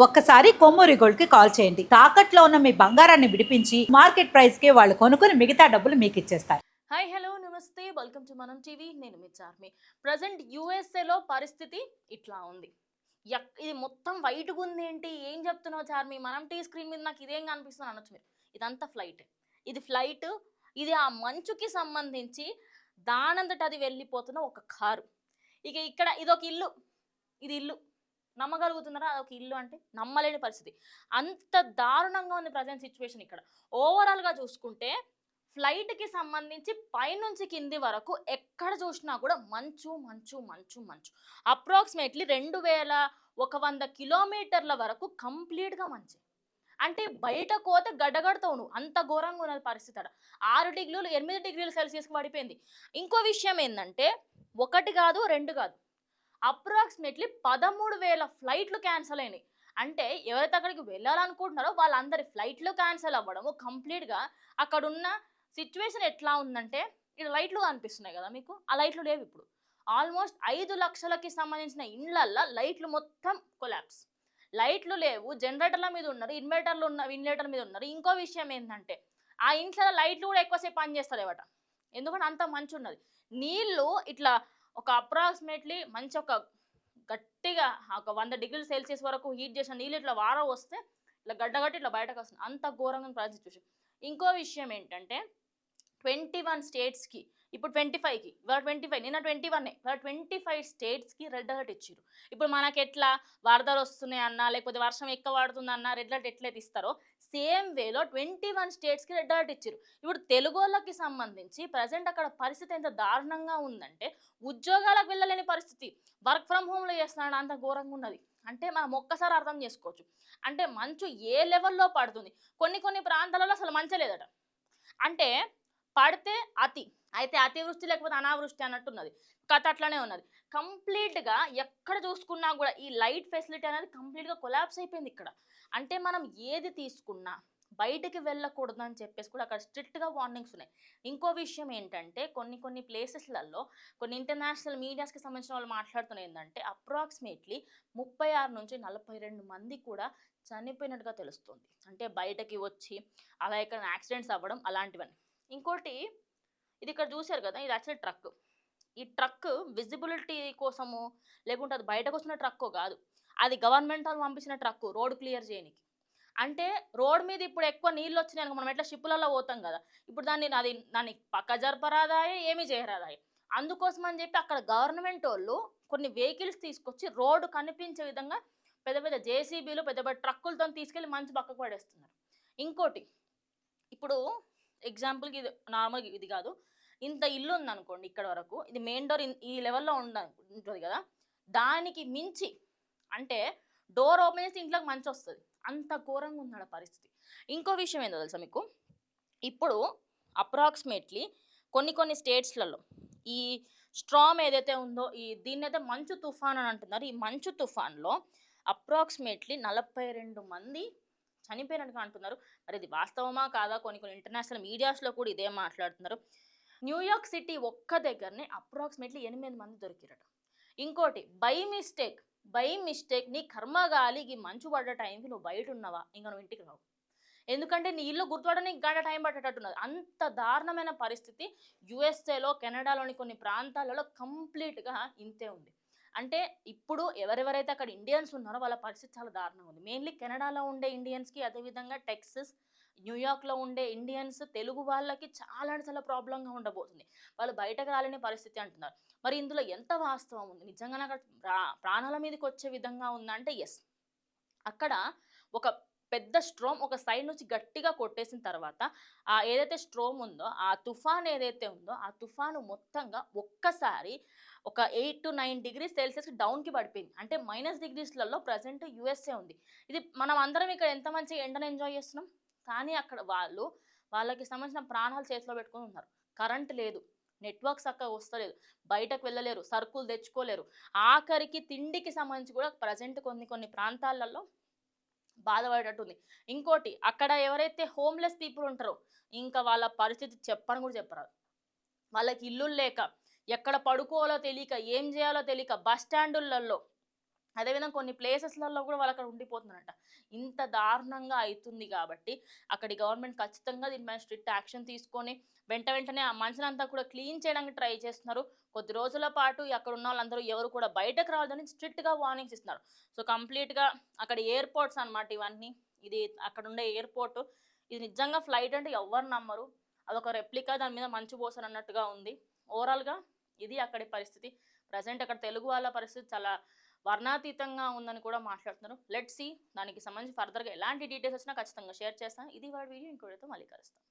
ఒక్కసారి కొమ్మూరి గోల్డ్కి కాల్ చేయండి. తాకట్లో ఉన్న మీ బంగారాన్ని విడిపించి మార్కెట్ ప్రైస్కి వాళ్ళు కొనుక్కుని మిగతా డబ్బులు మీకు ఇచ్చేస్తారు. హాయ్ హలో నమస్తే. Welcome to Manam TV. నేను మీ చార్మి. ప్రజెంట్ యుఎస్ఏలో పరిస్థితి ఇట్లా ఉంది. ఎక్- ఇది మొత్తం వైట్గా ఉంది ఏంటి? ఏం చెప్తున్నావు చార్మి? మనం టీ స్క్రీన్ మీద నాకు ఇదేం కనిపిస్తుంది అనొచ్చు మీరు. ఇదంతా ఫ్లైట్. ఇది ఫ్లైట్ ఇది ఆ మంచుకి సంబంధించి దానంతట అది వెళ్ళిపోతున్న ఒక కారు. ఇక ఇక్కడ ఇదొక ఇల్లు. ఇది ఇల్లు. నమ్మగలుగుతున్నారా? అదొక ఇల్లు అంటే నమ్మలేని పరిస్థితి. అంత దారుణంగా ఉంది ప్రజెంట్ సిచ్యువేషన్ ఇక్కడ. ఓవరాల్గా చూసుకుంటే ఫ్లైట్కి సంబంధించి పైనుంచి కింది వరకు ఎక్కడ చూసినా కూడా మంచు మంచు మంచు మంచు. అప్రాక్సిమేట్లీ రెండు వేల ఒక వంద కిలోమీటర్ల వరకు కంప్లీట్గా మంచి. అంటే బయట కోత గడ్డగడతావు నువ్వు అంత ఘోరంగా ఉన్న పరిస్థితి అక్కడ. ఆరు డిగ్రీలు ఎనిమిది డిగ్రీలు సెల్సియస్కి పడిపోయింది. ఇంకో విషయం ఏంటంటే ఒకటి కాదు రెండు కాదు. అప్రాక్సిమేట్లీ పదమూడు వేల ఫ్లైట్లు క్యాన్సిల్ అయినాయి. అంటే ఎవరైతే అక్కడికి వెళ్ళాలనుకుంటున్నారో వాళ్ళందరి ఫ్లైట్లు క్యాన్సిల్ అవ్వడము కంప్లీట్గా అక్కడ ఉన్న సిచ్యువేషన్ ఎట్లా ఉందంటే ఇక్కడ లైట్లు కనిపిస్తున్నాయి కదా మీకు? ఆ లైట్లు లేవు ఇప్పుడు. ఆల్మోస్ట్ ఐదు లక్షలకి సంబంధించిన ఇండ్లల్లో లైట్లు మొత్తం కొలాప్స్. లైట్లు లేవు జనరేటర్ల మీద ఉన్నారు ఇన్వర్టర్లు ఉన్న ఇన్వర్టర్ మీద ఉన్నారు. ఇంకో విషయం ఏంటంటే ఆ ఇంట్లో లైట్లు కూడా ఎక్కువసేపు పనిచేస్తలేవట. ఎందుకంటే అంత మంచి ఉన్నది. నీళ్ళు ఇట్లా ఒక అప్రాక్సిమేట్లీ మంచి ఒక గట్టిగా ఒక వంద డిగ్రీల సెల్సియస్ వరకు హీట్ చేసిన నీళ్ళు ఇట్లా వారం వస్తే ఇట్లా గడ్డగట్టి ఇట్లా బయటకు వస్తుంది అంత ఘోరంగా ఉన్న చూసి ఇంకో విషయం ఏంటంటే ట్వంటీ వన్ స్టేట్స్కి ఇప్పుడు ట్వంటీ ఫైవ్కి ఇవాళ ట్వంటీ ఫైవ్ నిన్న ట్వంటీ వన్ ఇవాళ ట్వంటీ ఫైవ్ స్టేట్స్కి రెడ్ అలర్ట్ ఇచ్చారు ఇప్పుడు మనకి ఎట్లా వరదలు వస్తున్నాయి అన్నా లేకపోతే వర్షం ఎక్కువ పడుతుంది అన్న రెడ్ అలర్ట్ ఎట్లయితే ఇస్తారో సేమ్ వేలో ట్వంటీ వన్ స్టేట్స్కి రెడ్ అలర్ట్ ఇచ్చారు ఇప్పుడు తెలుగు వాళ్ళకి సంబంధించి ప్రజెంట్ అక్కడ పరిస్థితి ఎంత దారుణంగా ఉందంటే ఉద్యోగాలకు వెళ్ళలేని పరిస్థితి. వర్క్ ఫ్రమ్ హోమ్లో చేస్తున్నాడు అంత ఘోరంగా ఉన్నది. అంటే మనం ఒక్కసారి అర్థం చేసుకోవచ్చు. అంటే మంచు ఏ లెవెల్లో పడుతుంది? కొన్ని కొన్ని ప్రాంతాలలో అసలు మంచలేదట అంటే పడితే అతి. అయితే అతివృష్టి లేకపోతే అనావృష్టి అన్నట్టున్నది. కథ అట్లనే ఉన్నది. కంప్లీట్గా ఎక్కడ చూసుకున్నా కూడా ఈ లైట్ ఫెసిలిటీ అనేది కంప్లీట్గా కొలాప్స్ అయిపోయింది ఇక్కడ. అంటే మనం ఏది తీసుకున్నా బయటికి వెళ్ళకూడదు అని చెప్పేసి కూడా అక్కడ స్ట్రిక్ట్గా వార్నింగ్స్ ఉన్నాయి. ఇంకో విషయం ఏంటంటే కొన్ని కొన్ని ప్లేసెస్లలో కొన్ని ఇంటర్నేషనల్ మీడియాస్కి సంబంధించిన వాళ్ళు మాట్లాడుతున్న ఏంటంటే అప్రాక్సిమేట్లీ ముప్పై ఆరు నుంచి నలభై రెండు మంది కూడా చనిపోయినట్టుగా తెలుస్తుంది. అంటే బయటకి వచ్చి అలా ఇక్కడ యాక్సిడెంట్స్ అవ్వడం అలాంటివన్నీ ఇంకోటి ఇది ఇక్కడ చూశారు కదా ఇది యాక్చువల్ ట్రక్ ఈ ట్రక్ విజిబిలిటీ కోసము లేకుంటే అది బయటకు వచ్చిన ట్రక్కో కాదు. అది గవర్నమెంట్ వాళ్ళు పంపించిన ట్రక్ రోడ్ క్లియర్ చేయడానికి అంటే రోడ్ మీద ఇప్పుడు ఎక్కువ నీళ్ళు వచ్చినాయి మనం ఎట్లా షిప్పులలో పోతాం కదా. ఇప్పుడు దాన్ని అది దాన్ని పక్క జరపరాదాయే ఏమీ చేయరాదాయే. అందుకోసం అని చెప్పి అక్కడ గవర్నమెంట్ వాళ్ళు కొన్ని వెహికల్స్ తీసుకొచ్చి రోడ్డు కనిపించే విధంగా పెద్ద పెద్ద జేసీబీలు పెద్ద పెద్ద ట్రక్కులతో తీసుకెళ్ళి మంచి పక్కకు పడేస్తున్నారు. ఇంకోటి ఇప్పుడు ఎగ్జాంపుల్కి ఇది నార్మల్గా ఇది కాదు. ఇంత ఇల్లు ఉందనుకోండి ఇక్కడ వరకు ఇది మెయిన్ డోర్ ఈ లెవెల్లో ఉండ ఉంటుంది కదా. దానికి మించి అంటే డోర్ ఓపెన్ చేస్తే ఇంట్లోకి మంచి వస్తుంది. అంత ఘోరంగా ఉన్నాడు పరిస్థితి. ఇంకో విషయం ఏందో తెలుసా మీకు? ఇప్పుడు అప్రాక్సిమేట్లీ కొన్ని కొన్ని స్టేట్స్లలో ఈ స్ట్రామ్ ఏదైతే ఉందో ఈ దీన్ని అయితే మంచు తుఫాన్ అని అంటున్నారు. ఈ మంచు తుఫాన్లో అప్రాక్సిమేట్లీ నలభై రెండు మంది చనిపోయినట్టుగా అంటున్నారు. మరి ఇది వాస్తవమా కాదా? కొన్ని కొన్ని ఇంటర్నేషనల్ మీడియాస్లో కూడా ఇదే మాట్లాడుతున్నారు. న్యూయార్క్ సిటీ ఒక్క దగ్గరనే అప్రాక్సిమేట్లీ ఎనిమిది మంది దొరికిరట. ఇంకోటి బై మిస్టేక్ బై మిస్టేక్ నీ కర్మగాలి మంచు పడ్డ టైంకి నువ్వు బయట ఉన్నావా ఇంకా నువ్వు ఇంటికి రావు. ఎందుకంటే నీ ఇల్లు గుర్తుపడడానికి గంట టైం పట్టేటట్టున్నది. అంత దారుణమైన పరిస్థితి యుఎస్ఏలో కెనడాలోని కొన్ని ప్రాంతాలలో కంప్లీట్గా ఇంతే ఉంది. అంటే ఇప్పుడు ఎవరెవరైతే అక్కడ ఇండియన్స్ ఉన్నారో వాళ్ళ పరిస్థితి చాలా దారుణంగా ఉంది. మెయిన్లీ కెనడాలో ఉండే ఇండియన్స్కి అదేవిధంగా టెక్సస్ న్యూయార్క్లో ఉండే ఇండియన్స్ తెలుగు వాళ్ళకి చాలా అంటే చాలా ప్రాబ్లంగా ఉండబోతుంది. వాళ్ళు బయటకు రాలేని పరిస్థితి అంటున్నారు. మరి ఇందులో ఎంత వాస్తవం ఉంది? నిజంగా నాకు ప్రా- ప్రాణాల మీదకి వచ్చే విధంగా ఉందంటే ఎస్ అక్కడ ఒక పెద్ద స్ట్రోమ్ ఒక సైడ్ నుంచి గట్టిగా కొట్టేసిన తర్వాత ఆ ఏదైతే స్ట్రోమ్ ఉందో ఆ తుఫాన్ ఏదైతే ఉందో ఆ తుఫాను మొత్తంగా ఒక్కసారి ఒక ఎయిట్ టు నైన్ డిగ్రీస్ సెల్సియస్కి డౌన్కి పడిపోయింది. అంటే మైనస్ డిగ్రీస్లలో ప్రజెంట్ యుఎస్ఏ ఉంది. ఇది మనం అందరం ఇక్కడ ఎంత మంచిగా ఎండను ఎంజాయ్ చేస్తున్నాం? కానీ అక్కడ వాళ్ళు వాళ్ళకి సంబంధించిన ప్రాణాలు చేతిలో పెట్టుకొని ఉన్నారు. కరెంట్ లేదు నెట్వర్క్ చక్కగా వస్తలేదు బయటకు వెళ్ళలేరు సరుకులు తెచ్చుకోలేరు. ఆఖరికి తిండికి సంబంధించి కూడా ప్రజెంట్ కొన్ని కొన్ని ప్రాంతాలలో బాధపడేటట్టుంది. ఇంకోటి అక్కడ ఎవరైతే హోమ్లెస్ పీపుల్ ఉంటారో ఇంకా వాళ్ళ పరిస్థితి చెప్పని కూడా చెప్పరాదు. వాళ్ళకి ఇల్లు లేక ఎక్కడ పడుకోవాలో తెలియక ఏం చేయాలో తెలియక బస్ స్టాండులలో అదేవిధంగా కొన్ని ప్లేసెస్లలో కూడా వాళ్ళు అక్కడ ఉండిపోతున్నారంట. ఇంత దారుణంగా అవుతుంది కాబట్టి అక్కడి గవర్నమెంట్ ఖచ్చితంగా దీనిపైన స్ట్రిక్ట్ యాక్షన్ తీసుకొని వెంట వెంటనే ఆ మనుషులంతా కూడా క్లీన్ చేయడానికి ట్రై చేస్తున్నారు. కొద్ది రోజుల పాటు అక్కడ ఉన్న వాళ్ళందరూ ఎవరు కూడా బయటకు రావద్దని స్ట్రిక్ట్గా వార్నింగ్స్ ఇస్తున్నారు. సో కంప్లీట్గా అక్కడ ఎయిర్పోర్ట్స్ అనమాట ఇవన్నీ. ఇది అక్కడ ఉండే ఎయిర్పోర్ట్. ఇది నిజంగా ఫ్లైట్ అంటే ఎవ్వరు నమ్మరు. అదొక రెప్లికా దాని మీద మంచు పోసరు అన్నట్టుగా ఉంది. ఓవరాల్గా ఇది అక్కడి పరిస్థితి. ప్రజెంట్ అక్కడ తెలుగు వాళ్ళ పరిస్థితి చాలా వర్ణాతీతంగా ఉందని కూడా మాట్లాడుతున్నారు. లెట్ సి దానికి సంబంధించి ఫర్దర్గా ఎలాంటి డీటెయిల్స్ వచ్చినా ఖచ్చితంగా షేర్ చేస్తాను. ఇది వాడి వీడియో ఇంకోటితో మళ్ళీ కలుస్తాను